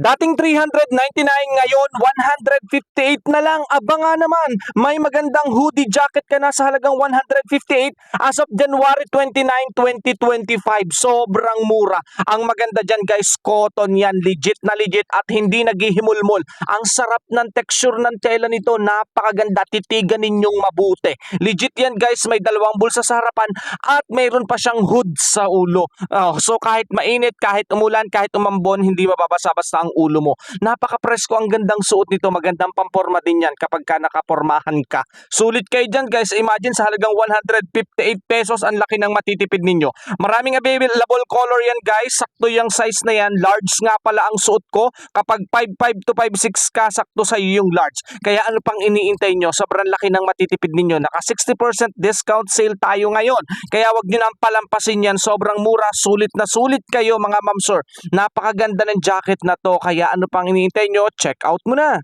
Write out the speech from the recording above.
Dating 399 ngayon 158 na lang. Aba nga naman, may magandang hoodie jacket ka na sa halagang 158 as of January 29, 2025. Sobrang mura. Ang maganda dyan guys, cotton yan. Legit na legit at hindi naghihimulmol. Ang sarap ng texture ng tela nito. Napakaganda. Titigan ninyong mabuti. Legit yan guys. May dalawang bulsa sa harapan at mayroon pa siyang hood sa ulo. Oh, so kahit mainit, kahit umulan, kahit umambon, hindi mababasa-basta ang ulo mo. Napaka-presko ang gandang suot nito. Magandang pamporma din yan kapag ka nakapormahan ka. Sulit kayo dyan guys. Imagine sa halagang 158 pesos ang laki ng matitipid ninyo. Maraming available color yan guys. Sakto yung size na yan. Large nga pala ang suot ko. Kapag 5'5 to 5'6 ka, sakto sa iyo yung large. Kaya ano pang iniintay nyo? Sobrang laki ng matitipid ninyo. Naka 60% discount sale tayo ngayon. Kaya wag nyo nang palampasin yan. Sobrang mura. Sulit na sulit kayo mga ma'am sir. Napakaganda ng jacket na to. Kaya ano pang iniintay nyo? Check out mo na.